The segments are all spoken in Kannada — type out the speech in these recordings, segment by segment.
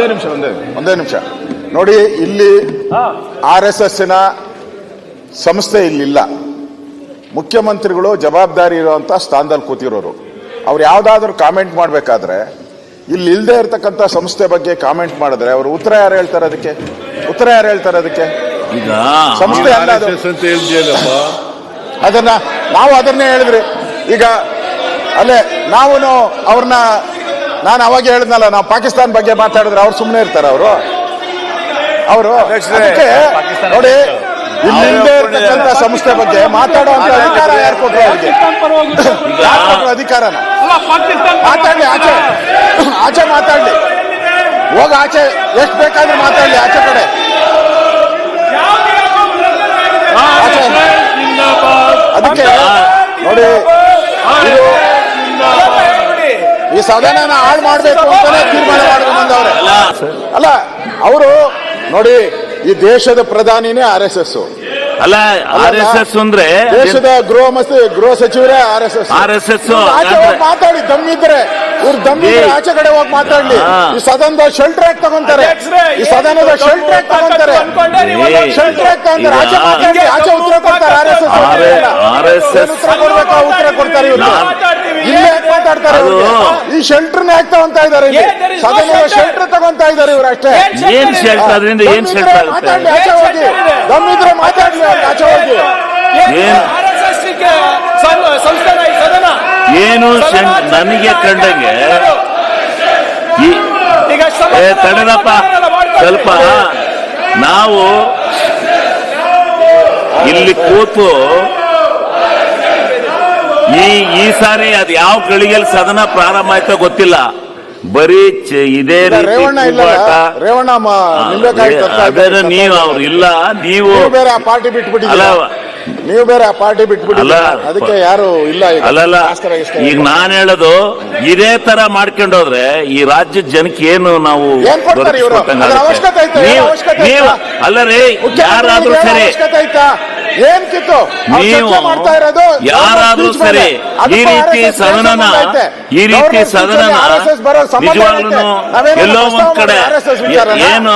ಒಂದೇ ನಿಮಿಷ ಒಂದೇ ಒಂದೇ ನಿಮಿಷ. ನೋಡಿ ಇಲ್ಲಿ ಆರ್ ಎಸ್ ಎಸ್ನ ಸಂಸ್ಥೆ ಇಲ್ಲಿಲ್ಲ. ಮುಖ್ಯಮಂತ್ರಿಗಳು ಜವಾಬ್ದಾರಿ ಇರುವಂತ ಸ್ಥಾನದಲ್ಲಿ ಕೂತಿರೋರು. ಅವ್ರು ಯಾವ್ದಾದ್ರು ಕಾಮೆಂಟ್ ಮಾಡ್ಬೇಕಾದ್ರೆ ಇಲ್ಲಿ ಇಲ್ಲದೆ ಇರತಕ್ಕಂತ ಸಂಸ್ಥೆ ಬಗ್ಗೆ ಕಾಮೆಂಟ್ ಮಾಡಿದ್ರೆ ಅವರು ಉತ್ತರ ಯಾರು ಹೇಳ್ತಾರೆ ಅದಕ್ಕೆ? ಉತ್ತರ ಯಾರು ಹೇಳ್ತಾರೆ ಅದಕ್ಕೆ? ಈಗ ಸಂಸ್ಥೆ ಅಲ್ಲ ಅದು. RSS ಅದನ್ನ ನಾವು ಅದನ್ನೇ ಹೇಳಿದ್ರಿ. ಈಗ ಅಲ್ಲೇ ನಾವು ಅವ್ರನ್ನ ನಾನು ಅವಾಗ ಹೇಳಿದ್ನಲ್ಲ ನಾವು ಪಾಕಿಸ್ತಾನ ಬಗ್ಗೆ ಮಾತಾಡಿದ್ರೆ ಅವ್ರು ಸುಮ್ಮನೆ ಇರ್ತಾರೆ ಅವರು. ಅವರು ನೋಡಿ ಇಲ್ಲಿಂದೇ ಇರ್ತಕ್ಕಂಥ ಸಂಸ್ಥೆ ಬಗ್ಗೆ ಮಾತಾಡುವಂತ ಅಧಿಕಾರ ಯಾರು ಕೊಟ್ಟರು ಅವ್ರಿಗೆ? ಯಾರು ಕೊಟ್ಟರು ಅಧಿಕಾರನ? ಮಾತಾಡಲಿ ಆಚೆ. ಆಚೆ ಮಾತಾಡಲಿ. ಹೋಗ ಆಚೆ. ಎಷ್ಟು ಬೇಕಾದ್ರೂ ಮಾತಾಡಲಿ ಆಚೆ ಕಡೆ. ಈ ಸದನ ಹಾಳು ಮಾಡಬೇಕು ಅಂತಾನೆ ತೀರ್ಮಾನ ಮಾಡಿದ್ರು ಬಂದವ್ರೆ. ಅಲ್ಲ. ಅವರು ನೋಡಿ ಈ ದೇಶದ ಪ್ರಧಾನಿನೇ ಆರ್ ಎಸ್ ಎಸ್. ಅಲ್ಲ ಆರ್ ಎಸ್ ಎಸ್ ಅಂದ್ರೆ ದೇಶದ ಗೃಹ ಮಸ್ತಿ ಗೃಹ ಸಚಿವರೇ R S S. R S S ಆಚೆ ಹೋಗಿ ಮಾತಾಡಿ ದಮ್ಮಿದ್ರೆ. ಇವ್ರು ದಮ್ಮಿದ್ರೆ. ಆಚೆ ಕಡೆ ಹೋಗಿ ಮಾತಾಡ್ಲಿ. ಈ ಸದನದ ಶೆಲ್ಟರ್ ಆಗಿ ತಗೊಂತಾರೆ. ಈ ಸದನದ ಶೆಲ್ಟರ್ ಆಗಿ ತಗೊಂತಾರೆ. ಶೆಲ್ಟರ್ ಆಗಿ ತಗೊಂತಾರೆ. ಆಚೆ ಮಾತಾಡಿ ಆಚೆ ಉತ್ತರ ಕೊಡ್ತಾರೆ ಆರ್ ಎಸ್ ಎಸ್ ಎಸ್ ಉತ್ತರ ಕೊಡ್ಬೇಕಾ? ಉತ್ತರ ಕೊಡ್ತಾರೆ ಇವ್ರು ಇಲ್ಲೇ ಯಾಕೆ ಮಾತಾಡ್ತಾರೆ ಈ ಶೆಲ್ಟರ್ ಯಾಕೆ ತಗೊಂತ ಇದಾರೆ ಇಲ್ಲಿ? ಏ, there is no ಸದನದ shelter. ಶೆಲ್ಟರ್ ತಗೊಂತ ಇದಾರೆ ಇವ್ರು ಅಷ್ಟೇ. ಏನ್ ಅದರಿಂದ ಏನ್ ದಮ್ಮಿದ್ರೆ ಶೆಲ್ಟರ್ ಆಗುತ್ತೆ? ಮಾತಾಡ್ಲಿ ಆಚೆ ಹೋಗಿ. ದಮ್ಮಿದ್ರೆ ಮಾತಾಡ್ಲಿ ಅವ್ರು ಆಚೆ ಹೋಗಿ. ಏನ್? ಆರ್ಎಸ್ಎಸ್ ಸಂಸ್ಥಾನ ಈ ಸದನ? ಏನು ಶೆಲ್- ನನಗೆ ಕಂಡಂಗೆ ಈ ಈಗ ಏ ತಡೆದಪ್ಪ. ಸ್ವಲ್ಪ. ನಾವು ಇಲ್ಲಿ ಕೂತು ಈ ಈ ಸಾರಿ ಅದ್ ಯಾವ ಗಳಿಗೆಯಲ್ಲಿ ಸದನ ಪ್ರಾರಂಭ ಆಯ್ತೋ ಗೊತ್ತಿಲ್ಲ ಬರೀ ಚ- ಇದೇ ರೀತಿ ರೇವಣ್ಣ ಇಲ್ಲ ಕೂಗಾಟ. ರೇವಣ್ಣ ಮ- ನಿಂಬೆಕಾಯಿ ತರ್ತಾ ಇದ್ದಾರೆ. ಅದೇನು ನೀವು ಅವ್ರು ಇಲ್ಲ ನೀವು ನೀವು ಬೇರೆ ಆ ಪಾರ್ಟಿ ಬಿಟ್ಬಿಟ್ಟಿದ್ದೀರಾ ಅಲ್ಲ ನೀವು ಬೇರೆ ಆ ಪಾರ್ಟಿ ಬಿಟ್ಬಿಟ್ಟು ಅಲ್ಲ. ಅದಕ್ಕೆ ಯಾರು ಇಲ್ಲ ಈಗ ಅಲ್ಲಲ್ಲ ಈಗ ನಾನು ಹೇಳೋದು ಇದೇ ತರ ಮಾಡ್ಕೊಂಡೋದ್ರೆ ಈ ರಾಜ್ಯದ ಜನಕ್ಕೆ ಏನು ನಾವು ಏನ್ ಕೊಡ್ತಾರೆ ಇವ್ರು? ದೊರಕಿಸ್ಕೊಟ್ಟಂಗೆ ಅದ್ರ ಆಗುತ್ತೆ. ಅವಶ್ಯಕತೆ ಐತಾ? ನೀವು- ಅವಶ್ಯಕತೆ ನೀವು ಐತಾ? ಅಲ್ಲ ರೀ ಯಾರಾದ್ರೂ ಮುಖ್ಯಮಂತ್ರಿಗಳಿಗೆ ಸರಿ ಅವಶ್ಯಕತೆ ಐತಾ ಏನ್ ಕಿತ್ತು ಅವ್ರು ನೀವು ಚರ್ಚೆ ಮಾಡ್ತಾ ಇರೋದು ಯಾರಾದ್ರೂ speech ಮೇಲೆ. ಸರಿ ಅದಕ್ಕೂ ಈ ರೀತಿ RSS ಸದನನ ಸಂಬಂಧ ಐತೆ. ಈ ರೀತಿ ಸದನ speech ಸದನನ ಅಲ್ಲಿ RSS ಬರೋ ಸಂಬಂಧ ನಿಜವಾಗ್ಲೂ ಐತೆ. ನಾವೇನಾದ್ರು ಎಲ್ಲೋ ಪ್ರಸ್ತಾವ ಒಂದ್ ಕಡೆ ಮಾಡಿದ್ರಾ RSS ವಿಚಾರನ? ಏನು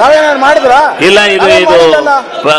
ನಾವೇನಾದ್ರು ಮಾಡಿದ್ರ ಇಲ್ಲ ಇದು ಇದು ಪ್ರ-